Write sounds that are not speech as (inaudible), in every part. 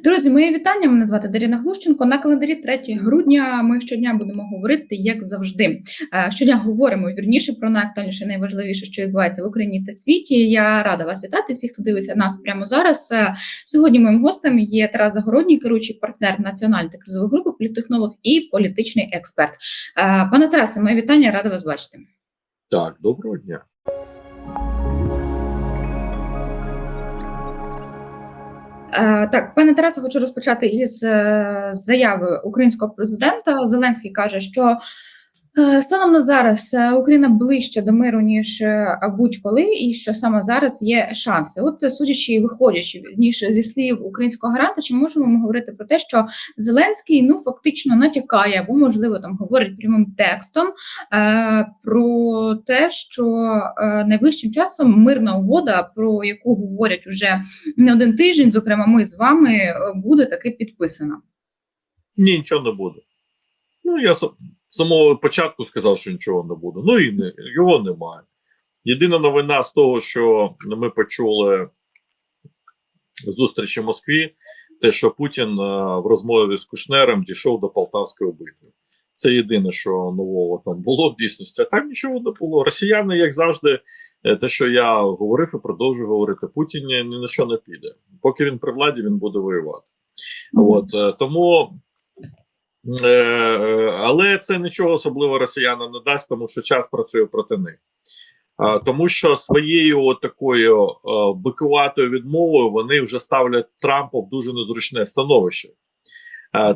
Друзі, мої вітання. Мене звати Даріна Глущенко. На календарі 3 грудня ми щодня будемо говорити, як завжди. Е, Щодня говоримо вірніше про найактуальніше, найважливіше, що відбувається в Україні та світі. Я рада вас вітати. Всіх, хто дивиться нас прямо зараз. Е, Сьогодні моїм гостем є Тарас Загородній, керуючий партнер національної кризової групи, політтехнолог і політичний експерт. Е, Пане Тарасе, мої вітання, рада вас бачити. Так, доброго дня. Так, пане Тарасе, хочу розпочати із е, заяви українського президента. Зеленський каже, що е, станом на зараз е, Україна ближче до миру ніж е, будь-коли, і що саме зараз є шанси. От е, судячи і виходячи ніж зі слів українського гаранта, чи можемо ми говорити про те, що Зеленський ну фактично натякає або можливо там говорить прямим текстом е, про те, що е, найближчим часом мирна угода, про яку говорять уже не один тиждень, зокрема, ми з вами е, буде таки підписана. Ні, нічого не буде. Ну, я самого початку сказав, що нічого не буде. Ну і не, його немає. Єдина новина з того, що ми почули зустрічі в Москві, те, що Путін е, в розмові з Кушнером дійшов до Полтавської битви. Це єдине, що нового там було в дійсності. А там нічого не було. Росіяни, як завжди, е, те, що я говорив і продовжую говорити, Путін ні, на що не піде. Поки він при владі, він буде воювати. От е, тому. Е, е, але це нічого особливо росіянам не дасть, тому що час працює проти них. Тому що своєю от такою е, бикуватою відмовою вони вже ставлять Трампа в дуже незручне становище,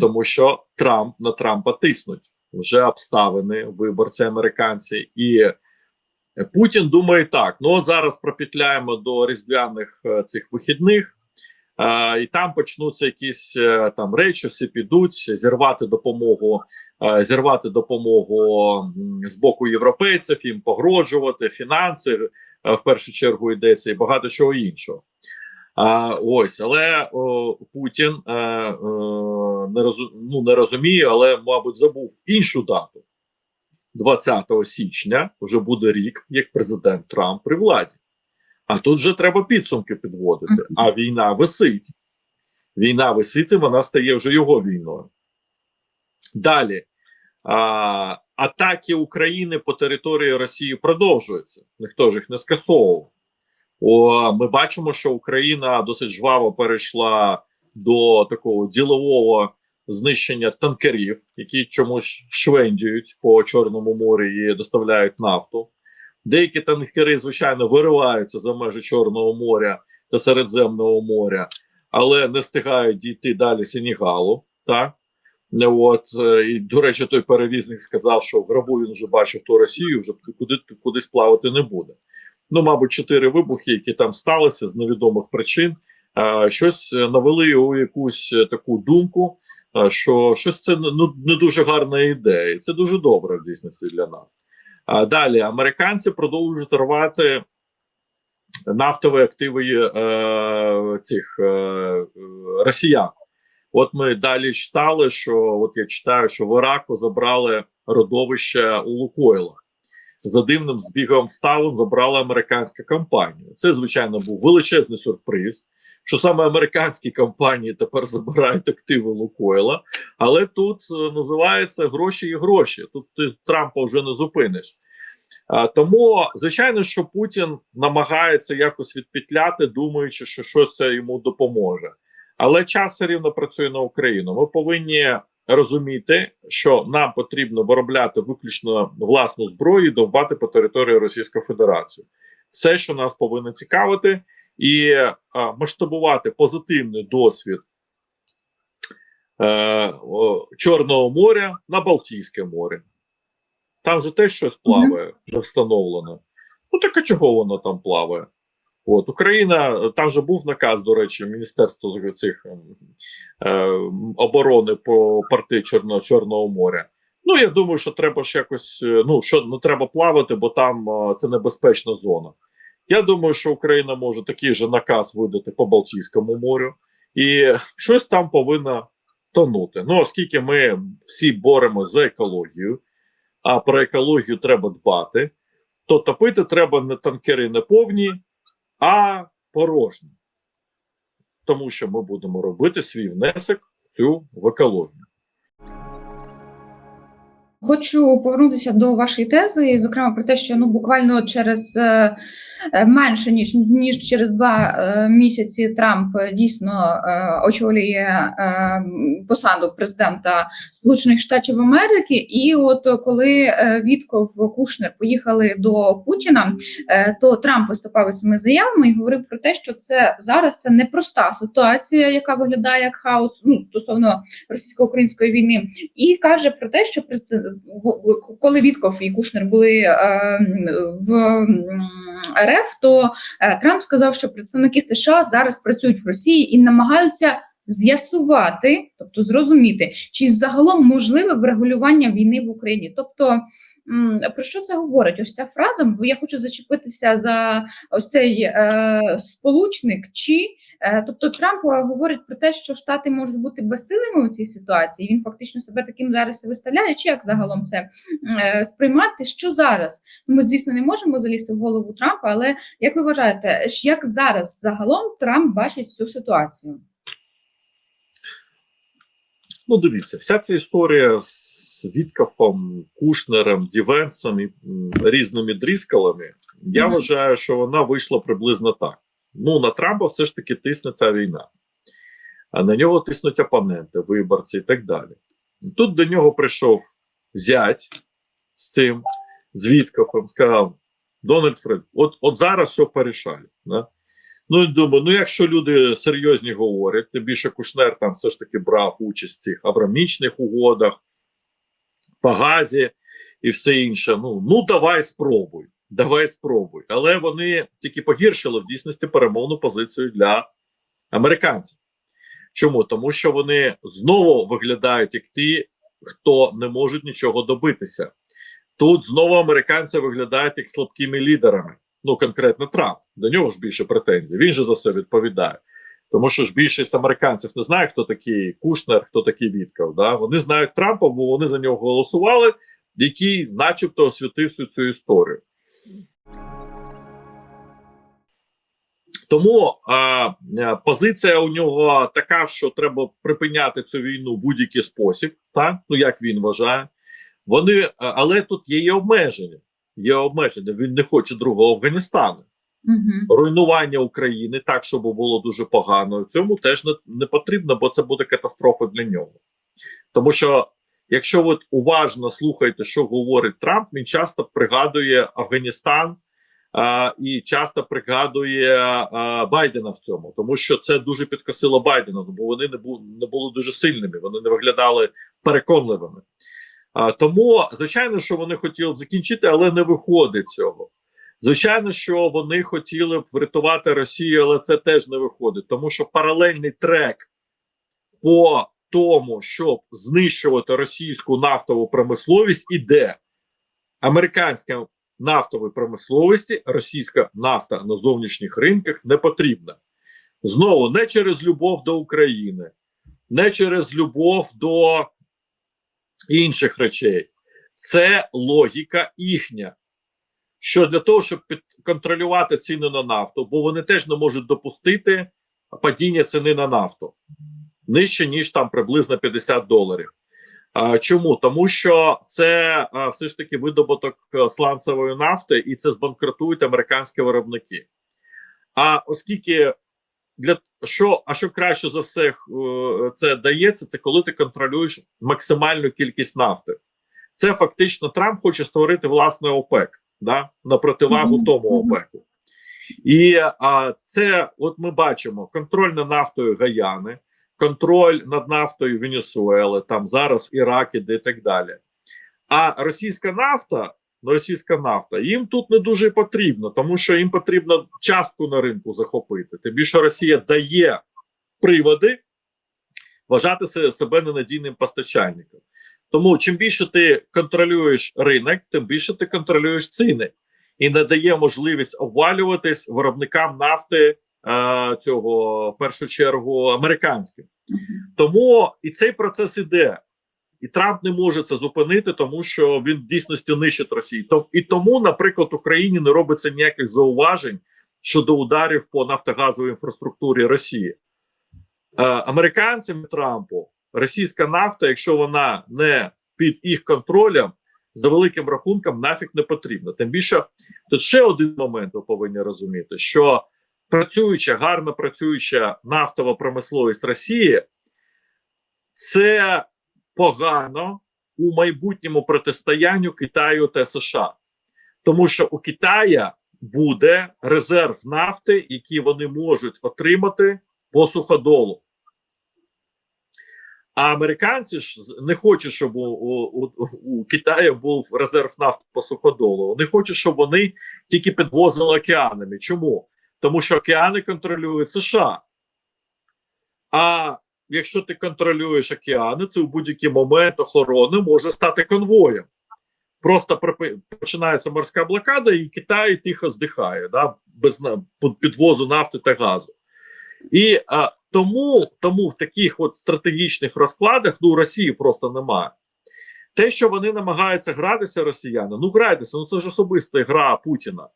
тому що Трамп на Трампа тиснуть вже обставини, виборці американці, і Путін думає так: ну от зараз пропетляємо до різдвяних цих вихідних. І там почнуться якісь е, там речі, всі підуть зірвати допомогу, е, зірвати допомогу з боку європейців, їм погрожувати, фінанси е, в першу чергу йдеться, і багато чого іншого. А, ось, але о, Путін е, не розу, ну, не розуміє, але, мабуть, забув іншу дату. 20 січня вже буде рік, як президент Трамп при владі. А тут вже треба підсумки підводити. А війна висить. Війна висить, і вона стає вже його війною. Далі. А, атаки України по території Росії продовжуються. Ніхто ж їх не скасовував. О, ми бачимо, що Україна досить жваво перейшла до такого ділового знищення танкерів, які чомусь швендюють по Чорному морі і доставляють нафту. Деякі танкери, звичайно, вириваються за межі Чорного моря та Середземного моря, але не встигають дійти далі Сенігалу. Так? От, е, і, до речі, той перевізник сказав, що в гробу він вже бачив ту Росію, вже куди, кудись плавати не буде. Ну, мабуть, чотири вибухи, які там сталися з невідомих причин, е, щось навели у якусь таку думку, е, що щось це ну, не дуже гарна ідея, це дуже добре в дійсності для нас. Далі американці продовжують рвати нафтові активи е, цих е, росіян. От ми далі читали, що от я читаю, що в Іраку забрали родовище у Лукойла. За дивним збігом обставин забрала американська компанія. Це, звичайно, був величезний сюрприз, що саме американські компанії тепер забирають активи Лукойла. Але тут е, називається гроші і гроші. Тут ти Трампа вже не зупиниш. Тому, звичайно, що Путін намагається якось відпетляти, думаючи, що щось це йому допоможе. Але час все рівно працює на Україну. Ми повинні розуміти, що нам потрібно виробляти виключно власну зброю і довбати по території Російської Федерації. Все, що нас повинно цікавити, і масштабувати позитивний досвід е, Чорного моря на Балтійське море. Там же теж щось плаває, не встановлено. Ну так а чого воно там плаває? От Україна, там же був наказ, до речі, Міністерства цих е, оборони по порти Чорного Чорного моря. Ну, я думаю, що треба ж якось. е, Ну, що не треба плавати, бо там е, це небезпечна зона. Я думаю, що Україна може такий же наказ видати по Балтійському морю, і щось там повинно тонути. Ну, оскільки ми всі боремося за екологію, а про екологію треба дбати, то топити треба не танкери не повні, а порожні. тому що ми будемо робити свій внесок цю в екологію. Хочу повернутися до вашої тези, зокрема про те, що ну буквально через е, менше ніж ніж через два е, місяці Трамп е, дійсно е, очолює е, посаду президента Сполучених Штатів Америки. І от е, коли е, Вітков Кушнер поїхали до Путіна, е, то Трамп виступав із цими заявами і говорив про те, що це зараз це непроста ситуація, яка виглядає як хаос ну, стосовно російсько-української війни, і каже про те, що коли Вітков і Кушнер були е, в РФ, то е, Трамп сказав, що представники США зараз працюють в Росії і намагаються з'ясувати, тобто зрозуміти, чи загалом можливе врегулювання війни в Україні. Тобто, про що це говорить? Ось ця фраза, бо я хочу зачепитися за ось цей е, сполучник, чи Тобто Трамп е, говорить про те, що Штати можуть бути безсилими у цій ситуації. Він фактично себе таким зараз і виставляє. Чи як загалом це е, сприймати? Що зараз? Ми, звісно, не можемо залізти в голову Трампа, але як ви вважаєте, як зараз загалом Трамп бачить цю ситуацію? Ну, дивіться, вся ця історія з Віткафом, Кушнером, Дівенсом і різними дріскалами, я Мгм. вважаю, що вона вийшла приблизно так. Ну, на Трампа все ж таки тисне ця війна, а на нього тиснуть опоненти, виборці і так далі. Тут до нього прийшов зять з цим, з сказав: Дональд Фред, от, от зараз все порішали. Да? Ну, думаю, ну якщо люди серйозні говорять, тим більше Кушнер там все ж таки брав участь в цих аврамічних угодах, по газі і все інше. Ну, ну давай спробуй. Давай спробуй. Але вони тільки погіршили в дійсності перемовну позицію для американців. Чому? Тому що вони знову виглядають як ті, хто не можуть нічого добитися. Тут знову американці виглядають як слабкими лідерами. Ну, конкретно Трамп. До нього ж більше претензій. Він же за все відповідає. Тому що ж більшість американців не знає, хто такий Кушнер, хто такий Вітков. Да? Вони знають Трампа, бо вони за нього голосували, який, начебто, освітив всю цю історію. Тому а, е, позиція у нього така, що треба припиняти цю війну в будь-який спосіб, так ну як він вважає. Вони, е, але тут є і обмеження. Є обмеження. Він не хоче другого Афганістану. Угу. Руйнування України так, щоб було дуже погано. Цьому теж не, не потрібно, бо це буде катастрофа для нього. Тому що, якщо ви уважно слухаєте, що говорить Трамп, він часто пригадує Афганістан а, і часто пригадує а, Байдена в цьому, тому що це дуже підкосило Байдена, бо вони не були не були дуже сильними, вони не виглядали переконливими. А, тому, звичайно, що вони хотіли б закінчити, але не виходить цього. Звичайно, що вони хотіли б врятувати Росію, але це теж не виходить, тому що паралельний трек по тому, щоб знищувати російську нафтову промисловість, іде американська нафтової промисловості, російська нафта на зовнішніх ринках не потрібна. Знову не через любов до України, не через любов до інших речей. Це логіка їхня. Що для того, щоб контролювати ціни на нафту, бо вони теж не можуть допустити падіння ціни на нафту нижче, ніж там приблизно 50 доларів. Чому? Тому що це все ж таки видобуток сланцевої нафти, і це збанкрутують американські виробники. А оскільки для що, а що краще за все е, це дається, це коли ти контролюєш максимальну кількість нафти. Це фактично Трамп хоче створити власний ОПЕК да, на противагу тому. ОПЕКу. І а, це, от ми бачимо, контроль над нафтою Гаяни, контроль над нафтою Венесуели, там зараз Ірак іде і так далі. А російська нафта, ну, російська нафта, їм тут не дуже потрібно, тому що їм потрібно частку на ринку захопити. Тим більше Росія дає приводи вважати себе ненадійним постачальником. Тому чим більше ти контролюєш ринок, тим більше ти контролюєш ціни і надає можливість обвалюватись виробникам нафти цього в першу чергу американським. Тому і цей процес іде. І Трамп не може це зупинити, тому що він в дійсності нищить Росію. І тому, наприклад, Україні не робиться ніяких зауважень щодо ударів по нафтогазовій інфраструктурі Росії. е, американцям Трампу російська нафта, якщо вона не під їх контролем, за великим рахунком нафіг не потрібна. Тим більше тут ще один момент ви повинні розуміти, що працююча, гарно працююча нафтова промисловість Росії, це погано у майбутньому протистоянню Китаю та США, тому що у Китая буде резерв нафти, який вони можуть отримати по суходолу. А американці ж не хочуть, щоб у, у, у, Китаї був резерв нафти по суходолу. Вони хочуть, щоб вони тільки підвозили океанами. Чому? Тому що океани контролюють США. А якщо ти контролюєш океани, це у будь-який момент охорони може стати конвоєм. Просто починається морська блокада, і Китай тихо здихає да, без підвозу нафти та газу. І а, тому, тому в таких от стратегічних розкладах ну, Росії просто немає. Те, що вони намагаються гратися, росіяни, ну грайтеся, ну це ж особиста гра Путіна.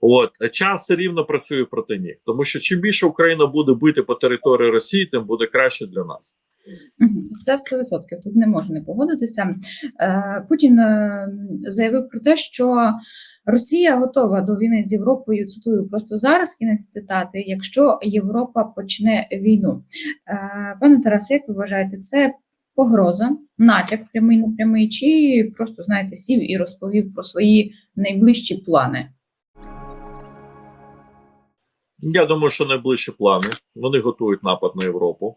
От час рівно працює проти них, тому що чим більше Україна буде бити по території Росії, тим буде краще для нас. Це 100%. Тут не можу не погодитися. Е, Путін е, заявив про те, що Росія готова до війни з Європою. Цитую просто зараз кінець цитати. Якщо Європа почне війну, Е, пане Тарасе, як ви вважаєте, це погроза, натяк прямий непрямий, чи просто знаєте, сів і розповів про свої найближчі плани? Я думаю, що найближчі плани вони готують напад на Європу,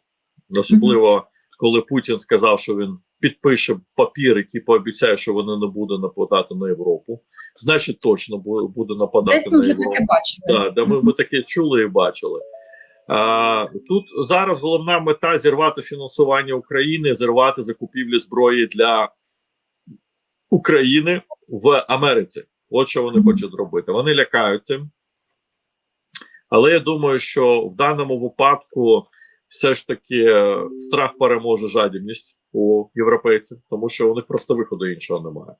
особливо коли Путін сказав, що він підпише папір, який пообіцяє, що вони не буде нападати на Європу. Значить, точно буде нападати Десь ми на вже Європу. таке бачили. Так, да, ми, ми таке чули і бачили. А, тут зараз головна мета зірвати фінансування України, зірвати закупівлі зброї для України в Америці. От що вони хочуть зробити. Вони лякають цим. Але я думаю, що в даному випадку все ж таки е, страх переможе жадібність у європейців, тому що у них просто виходу іншого немає.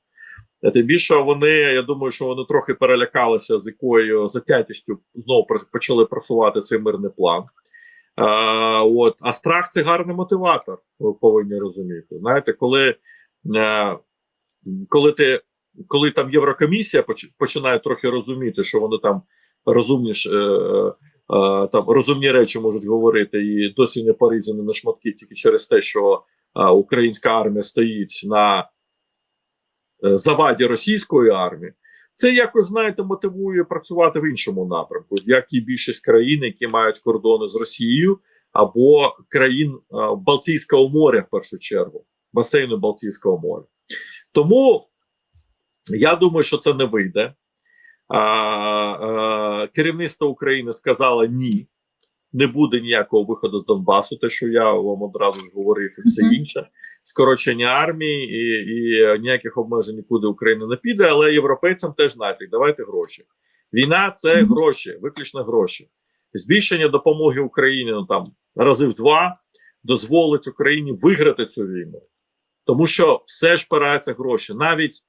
Тим більше вони, я думаю, що вони трохи перелякалися, з якою затятістю знову почали просувати цей мирний план. А, от, а страх це гарний мотиватор, ви повинні розуміти. Знаєте, коли, е, коли, ти, коли там Єврокомісія починає трохи розуміти, що вони там розумніш, е, е, там розумні речі можуть говорити, і досі не порізані на шматки тільки через те, що е, українська армія стоїть на е, заваді російської армії, це якось знаєте мотивує працювати в іншому напрямку, як і більшість країн, які мають кордони з Росією, або країн е, Балтійського моря, в першу чергу, басейну Балтійського моря. Тому я думаю, що це не вийде. А, а, керівництво України сказало ні, не буде ніякого виходу з Донбасу, те, що я вам одразу ж говорив, і все інше. Скорочення армії і, і ніяких обмежень нікуди Україна не піде, але європейцям теж натяк. Давайте гроші. Війна це гроші, виключно гроші. Збільшення допомоги Україні ну, там рази в два дозволить Україні виграти цю війну. Тому що все ж пирається гроші. Навіть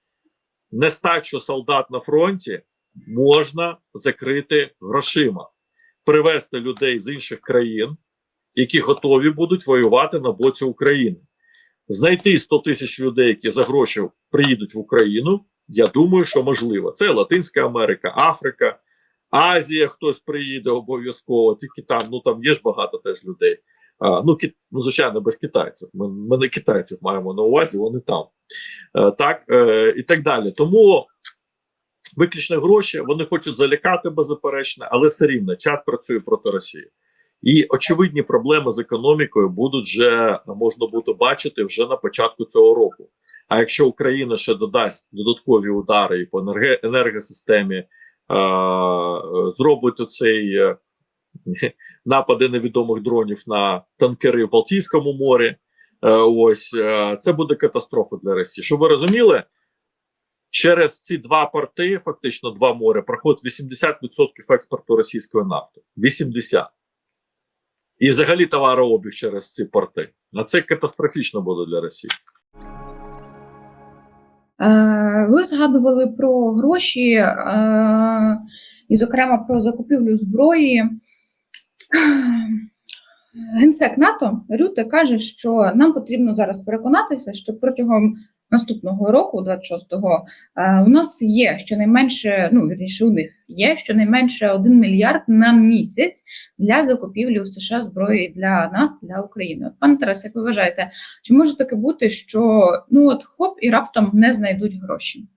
нестачу солдат на фронті можна закрити грошима, привезти людей з інших країн, які готові будуть воювати на боці України. Знайти 100 тисяч людей, які за гроші приїдуть в Україну. Я думаю, що можливо. Це Латинська Америка, Африка, Азія. Хтось приїде обов'язково. Тільки там, ну там є ж багато теж людей. А, ну, кі, ну, звичайно, без китайців. Ми, ми не китайців маємо на увазі, вони там. Е, так, е, і так далі. Тому виключно гроші, вони хочуть залякати беззаперечно, але все рівно час працює проти Росії. І очевидні проблеми з економікою будуть вже можна буде бачити вже на початку цього року. А якщо Україна ще додасть додаткові удари і по енерге, енергосистемі, е, зробить оцей е, (laughs) напади невідомих дронів на танкери в Балтійському морі, е, ось е, це буде катастрофа для Росії. Щоб ви розуміли, через ці два порти, фактично два моря, проходить 80% експорту російської нафти. 80%. І взагалі товарообіг через ці порти. А це катастрофічно буде для Росії. Е, Ви згадували про гроші е, і, зокрема, про закупівлю зброї. Генсек НАТО Рюте каже, що нам потрібно зараз переконатися, що протягом наступного року, 26-го, е, у нас є щонайменше, ну вірніше, у них є щонайменше 1 мільярд на місяць для закупівлі у США зброї для нас, для України. От пане Тарас, як ви вважаєте, чи може таке бути, що ну от хоп і раптом не знайдуть гроші?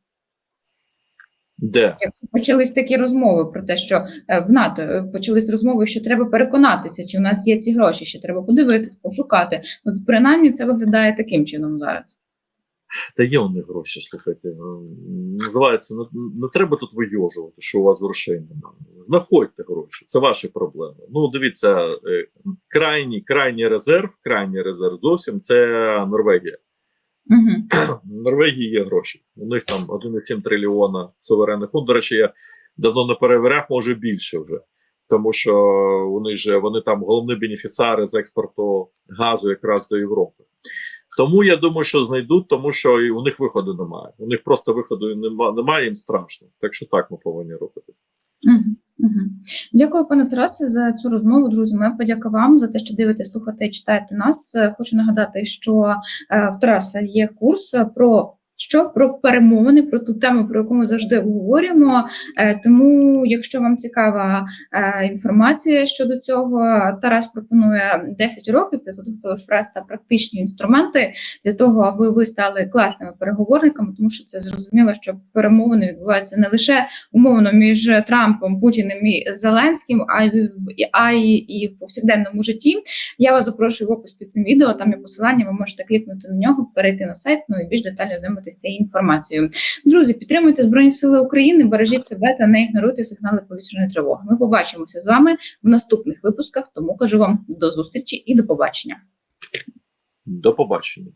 Де? Якщо почались такі розмови про те, що е, в НАТО е, почались розмови, що треба переконатися, чи в нас є ці гроші, що треба подивитись, пошукати. От принаймні це виглядає таким чином зараз. Та є у них гроші, слухайте. ну, Називається, не, не треба тут вийожувати, що у вас грошей немає. Знаходьте гроші, це ваші проблеми. Ну, дивіться, е, крайній, крайній резерв, крайній резерв зовсім це Норвегія. Угу. В Норвегії є гроші. У них там 1,7 трильйона суверенний фонд. До речі, я давно не перевіряв, може більше вже. Тому що вони ж вони там головні бенефіціари з експорту газу якраз до Європи. Тому я думаю, що знайдуть, тому що і у них виходу немає. У них просто виходу немає, немає їм страшно. Так що так ми повинні робити. Дякую, пане Тарасе, за цю розмову. Друзі, моя подяка вам за те, що дивитесь, слухаєте і читаєте нас. Е, Хочу нагадати, що е, в Тараса є курс про. Що про перемовини, про ту тему, про яку ми завжди говоримо. Е, Тому, якщо вам цікава е, інформація щодо цього, Тарас пропонує 10 років 500 фраз та практичні інструменти для того, аби ви стали класними переговорниками, тому що це зрозуміло, що перемовини відбуваються не лише умовно між Трампом, Путіним і Зеленським, а й в а й і в повсякденному житті. Я вас запрошую в опис під цим відео. Там є посилання. Ви можете клікнути на нього, перейти на сайт, ну і більш детально знайомитися з цією інформацією. Друзі, підтримуйте Збройні Сили України, бережіть себе та не ігноруйте сигнали повітряної тривоги. Ми побачимося з вами в наступних випусках. Тому кажу вам до зустрічі і до побачення. До побачення.